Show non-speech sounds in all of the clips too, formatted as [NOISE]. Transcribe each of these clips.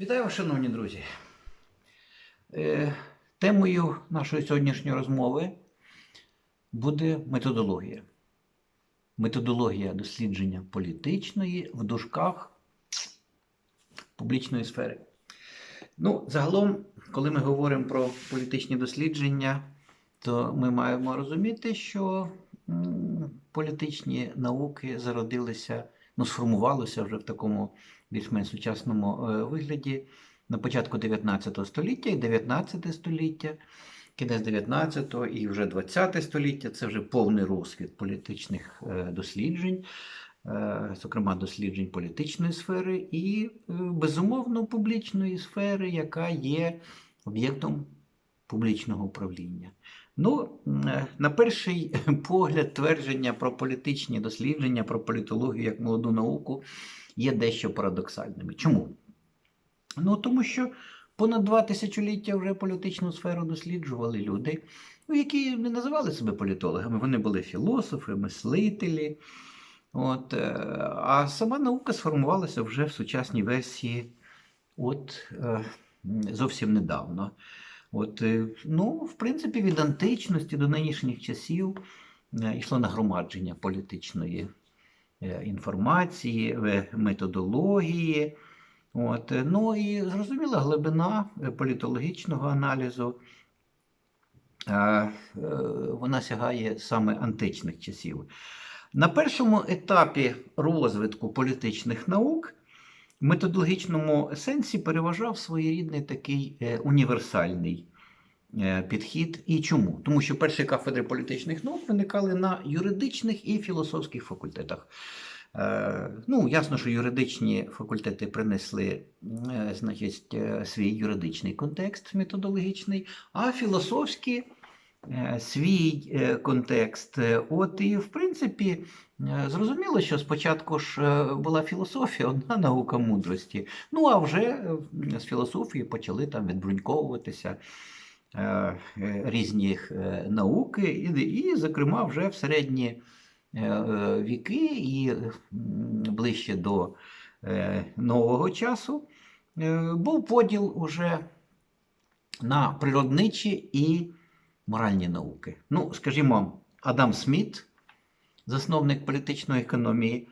Вітаю шановні друзі. Е, Темою нашої сьогоднішньої розмови буде методологія. Методологія дослідження політичної в дужках публічної сфери. Ну, загалом, коли ми говоримо про політичні дослідження, то ми маємо розуміти, що політичні науки зародилися, ну, сформувалися вже в такому більш-менш сучасному е, вигляді на початку 19 століття і 19 століття, кінець 19 і вже 20 століття це вже повний розквіт політичних е, досліджень, е, зокрема досліджень політичної сфери і, безумовно, публічної сфери, яка є об'єктом публічного управління. Ну, е, на перший [LAUGHS] погляд, твердження про політичні дослідження, про політологію як молоду науку є дещо парадоксальними. Чому? Ну, тому що понад два тисячоліття вже політичну сферу досліджували люди, ну, які не називали себе політологами, вони були філософи, мислителі. От, е, а сама наука сформувалася вже в сучасній версії от, е, зовсім недавно. От, е, ну, в принципі, від античності до нинішніх часів е, йшло нагромадження політичної е, інформації, методології. От, ну і зрозуміла глибина політологічного аналізу. Вона сягає саме античних часів. На першому етапі розвитку політичних наук методологічному сенсі переважав своєрідний такий е, універсальний е, підхід. І чому? Тому що перші кафедри політичних наук виникали на юридичних і філософських факультетах. Е, Ну, ясно, що юридичні факультети принесли значить, свій юридичний контекст методологічний, а філософські свій е, контекст. Е, От і в принципі е, зрозуміло, що спочатку ж е, була філософія, одна [LAUGHS] наука мудрості. Ну а вже е, з філософії почали там відбруньковуватися е, е, різні е, науки, і, зокрема, вже в середні е, е, віки і ближче до е, нового часу е, був поділ уже на природничі і моральні науки. Ну, скажімо, Адам Сміт, засновник політичної економії,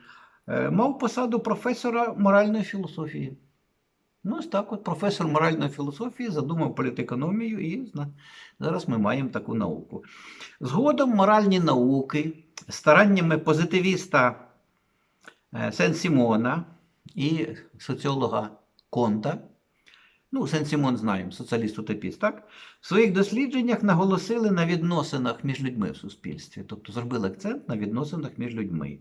е, мав посаду професора моральної філософії. Ну, ось так от професор моральної філософії задумав політекономію, і зараз ми маємо таку науку. Згодом моральні науки стараннями позитивіста е, Сен-Сімона і соціолога Конта, ну, Сен-Сімон знаємо, соціаліст-утопіст, так? В своїх дослідженнях наголосили на відносинах між людьми в суспільстві, тобто зробили акцент на відносинах між людьми,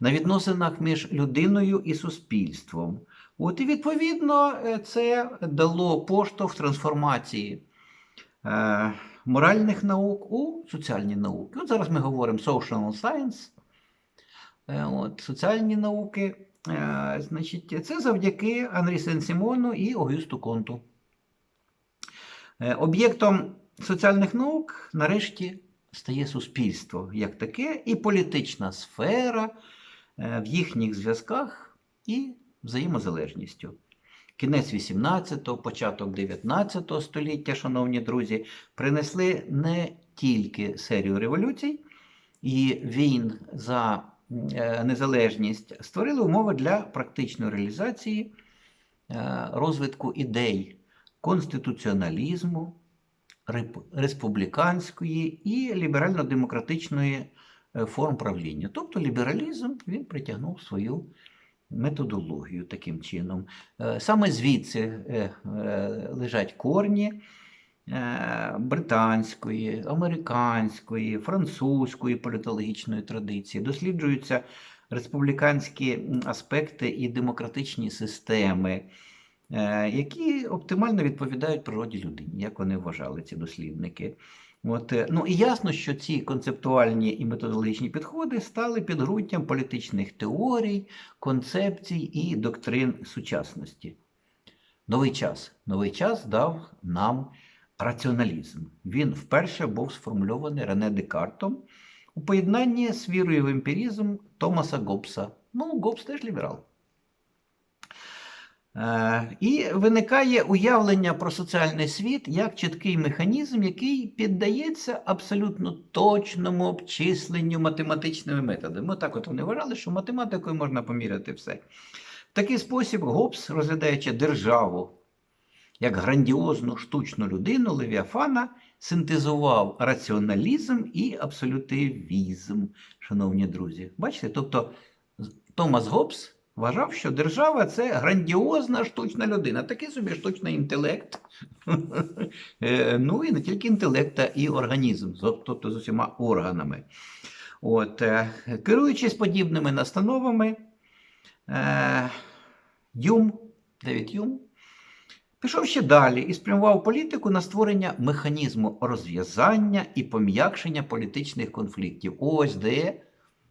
на відносинах між людиною і суспільством. От і відповідно е, це дало поштовх трансформації е, моральних наук у соціальні науки. От зараз ми говоримо social science, е, от, соціальні науки. Е, значить, це завдяки Анрі Сен-Сімону і Огюсту Конту. Е, Об'єктом соціальних наук нарешті стає суспільство як таке, і політична сфера е, в їхніх зв'язках і взаємозалежністю. Кінець 18-го, початок 19 століття, шановні друзі, принесли не тільки серію революцій і війн за незалежність, створили умови для практичної реалізації е, розвитку ідей конституціоналізму, республіканської і ліберально-демократичної е, форм правління. Тобто лібералізм він притягнув свою методологію таким чином. Е, Саме звідси е, е, лежать корні е, британської, американської, французької політологічної традиції. Досліджуються республіканські аспекти і демократичні системи, е, які оптимально відповідають природі людини, як вони вважали ці дослідники. От, е, ну і ясно, що ці концептуальні і методологічні підходи стали підґрунтям політичних теорій, концепцій і доктрин сучасності. Новий час. Новий час дав нам раціоналізм. Він вперше був сформульований Рене Декартом у поєднанні з вірою в емпіризм Томаса Гоббса. Ну, Гоббс теж ліберал. Е, І виникає уявлення про соціальний світ як чіткий механізм, який піддається абсолютно точному обчисленню математичними методами. Ми так от вони вважали, що математикою можна поміряти все. В такий спосіб Гоббс, розглядаючи державу як грандіозну штучну людину Левіафана, синтезував раціоналізм і абсолютивізм, шановні друзі. Бачите, тобто Томас Гоббс вважав, що держава це грандіозна штучна людина, такий собі штучний інтелект. [LAUGHS] Е, ну і не тільки інтелект, а і організм, тобто з усіма органами. От, е, керуючись подібними настановами, е, Юм, Девід Юм, пішов ще далі і спрямував політику на створення механізму розв'язання і пом'якшення політичних конфліктів. Ось де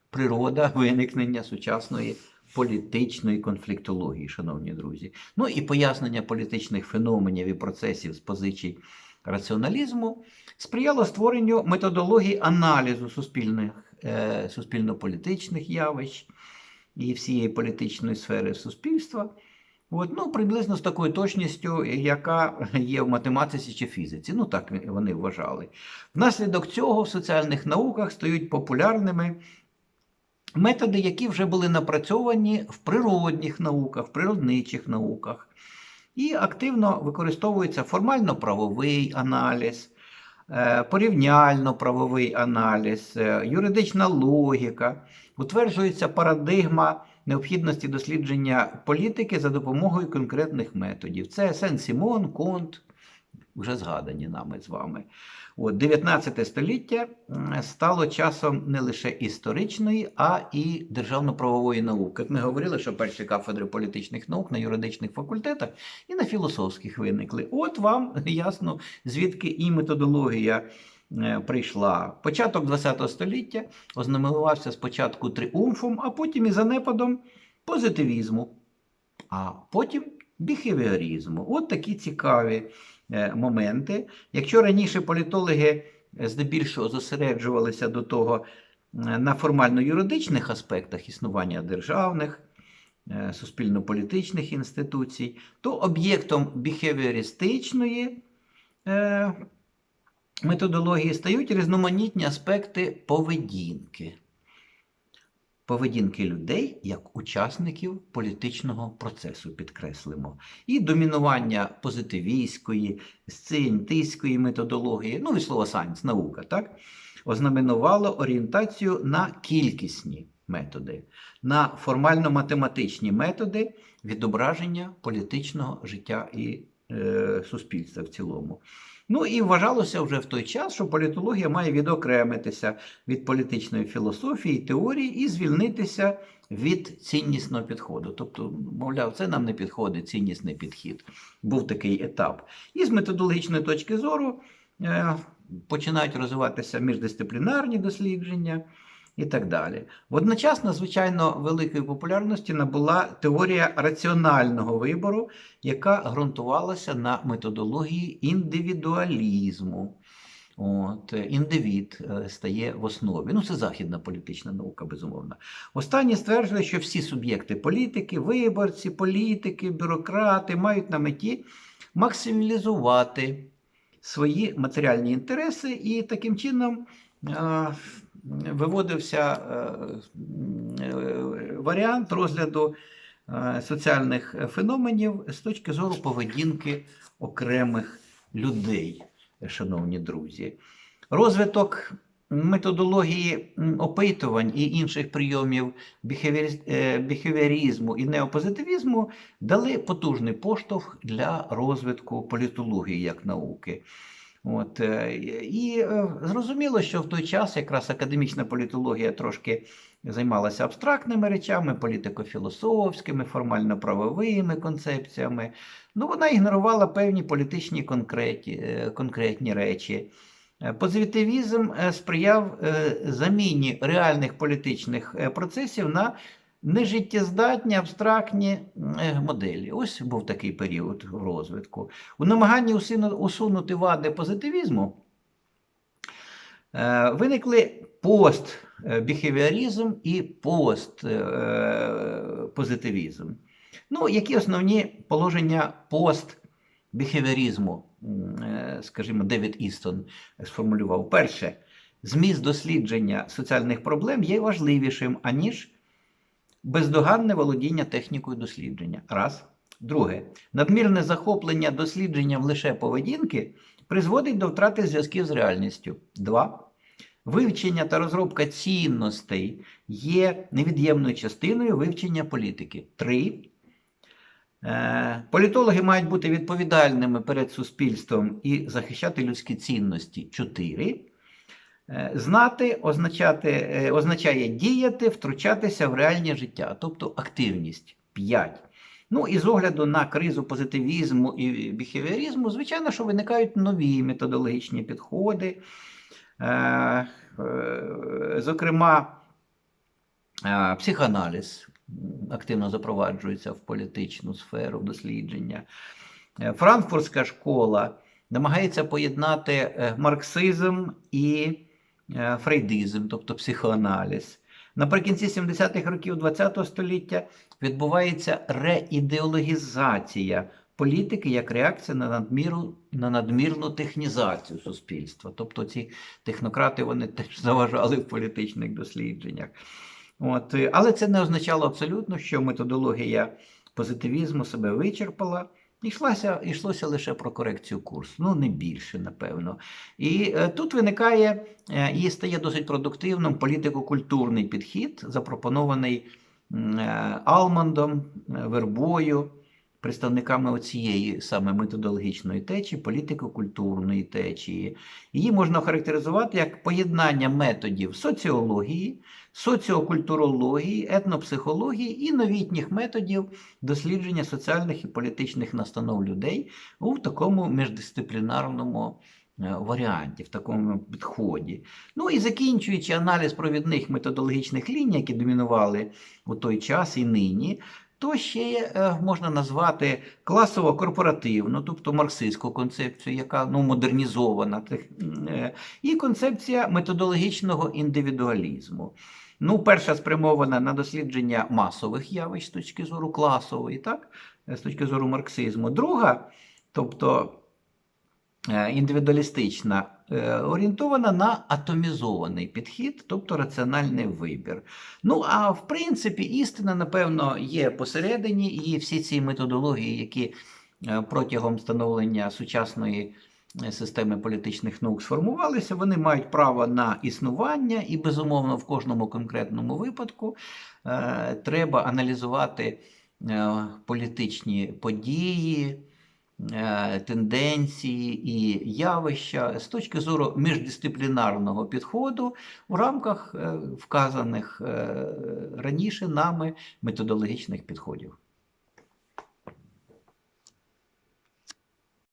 природа виникнення сучасної політичної конфліктології, шановні друзі. Ну і пояснення політичних феноменів і процесів з позицій раціоналізму сприяло створенню методології аналізу суспільних, е, суспільно-політичних явищ і всієї політичної сфери суспільства. От, ну, приблизно з такою точністю, яка є в математиці чи фізиці. Ну, так вони вважали. Внаслідок цього в соціальних науках стають популярними методи, які вже були напрацьовані в природних науках, в природничих науках. І активно використовується формально-правовий аналіз, е, порівняльно-правовий аналіз, е, юридична логіка, утверджується парадигма необхідності дослідження політики за допомогою конкретних методів. Це Сен-Сімон, Конт, вже згадані нами з вами. От 19 століття стало часом не лише історичної, а і державно-правової науки. Як ми говорили, що перші кафедри політичних наук на юридичних факультетах і на філософських виникли. От вам ясно, звідки і методологія прийшла. Початок ХХ століття ознаменувався спочатку тріумфом, а потім і занепадом позитивізму, а потім біхевіоризму. От такі цікаві е, моменти. Якщо раніше політологи е, здебільшого зосереджувалися до того е, на формально-юридичних аспектах існування державних, е, суспільно-політичних інституцій, то об'єктом біхевіористичної е, методології стають різноманітні аспекти поведінки. Поведінки людей як учасників політичного процесу, підкреслимо, і домінування позитивістської, сцієнтистської методології, ну і слово сайнс, наука, так, ознаменувало орієнтацію на кількісні методи, на формально-математичні методи відображення політичного життя і е, суспільства в цілому. Ну і вважалося вже в той час, що політологія має відокремитися від політичної філософії, теорії і звільнитися від ціннісного підходу. Тобто, мовляв, це нам не підходить ціннісний підхід. Був такий етап. І з методологічної точки зору е, починають розвиватися міждисциплінарні дослідження. І так далі. Водночас, надзвичайно великої популярності набула теорія раціонального вибору, яка ґрунтувалася на методології індивідуалізму. От, е, індивід е, стає в основі. Ну, це західна політична наука, безумовно. Останні стверджує, що всі суб'єкти політики, виборці, політики, бюрократи мають на меті максималізувати свої матеріальні інтереси і таким чином. Виводився е, е, варіант розгляду е, соціальних феноменів з точки зору поведінки окремих людей, шановні друзі. Розвиток методології опитувань і інших прийомів біхевіорі- е, і неопозитивізму дали потужний поштовх для розвитку політології як науки. От, е, і е, зрозуміло, що в той час якраз академічна політологія трошки займалася абстрактними речами, політико-філософськими, формально-правовими концепціями. Ну, вона ігнорувала певні політичні конкретні, е, конкретні речі. Позитивізм сприяв заміні реальних політичних процесів на нежиттєздатні абстрактні е, моделі. Ось був такий період розвитку. У намаганні усунути вади позитивізму е, виникли постбіхевіоризм і постпозитивізм. Ну, які основні положення постбіхевіоризму, е, скажімо, Девід Істон сформулював. Перше, зміст дослідження соціальних проблем є важливішим, аніж бездоганне володіння технікою дослідження. Раз. Друге, надмірне захоплення дослідженням лише поведінки призводить до втрати зв'язків з реальністю. Два. Вивчення та розробка цінностей є невід'ємною частиною вивчення політики. Три. Е, Політологи мають бути відповідальними перед суспільством і захищати людські цінності. Чотири. Е, Знати означати, е, означає діяти, втручатися в реальне життя, тобто активність. 5. Ну і з огляду на кризу позитивізму і біхевіоризму, звичайно, що виникають нові методологічні підходи. Е, Зокрема, психоаналіз активно запроваджується в політичну сферу дослідження. Франкфуртська школа намагається поєднати марксизм і фрейдизм, тобто психоаналіз. Наприкінці 70-х років ХХ століття відбувається реідеологізація політики як реакція на надміру на надмірну технізацію суспільства. Тобто ці технократи вони теж [LAUGHS] заважали в політичних дослідженнях. От, е, але це не означало абсолютно, що методологія позитивізму себе вичерпала. Йшлося, йшлося лише про корекцію курсу, ну не більше, напевно. І е, тут виникає е, і стає досить продуктивним політико-культурний підхід, запропонований е, Алмандом, е, Вербою, представниками цієї саме методологічної течії, політико-культурної течії. Її можна охарактеризувати як поєднання методів соціології, соціокультурології, етнопсихології і новітніх методів дослідження соціальних і політичних настанов людей у такому міждисциплінарному е, варіанті, в такому підході. Ну і закінчуючи аналіз провідних методологічних ліній, які домінували у той час і нині. То ще е, можна назвати класово-корпоративну, тобто марксистську концепцію, яка ну, модернізована, е, і концепція методологічного індивідуалізму. Ну, перша спрямована на дослідження масових явищ з точки зору класової, так? з точки зору марксизму. Друга, тобто індивідуалістична, е, орієнтована на атомізований підхід, тобто раціональний вибір. Ну, а в принципі, істина, напевно, є посередині, і всі ці методології, які е, протягом становлення сучасної е, системи політичних наук сформувалися, вони мають право на існування, і, безумовно, в кожному конкретному випадку е, треба аналізувати е, політичні події. Е, Тенденції і явища з точки зору міждисциплінарного підходу в рамках е, вказаних е, раніше нами методологічних підходів.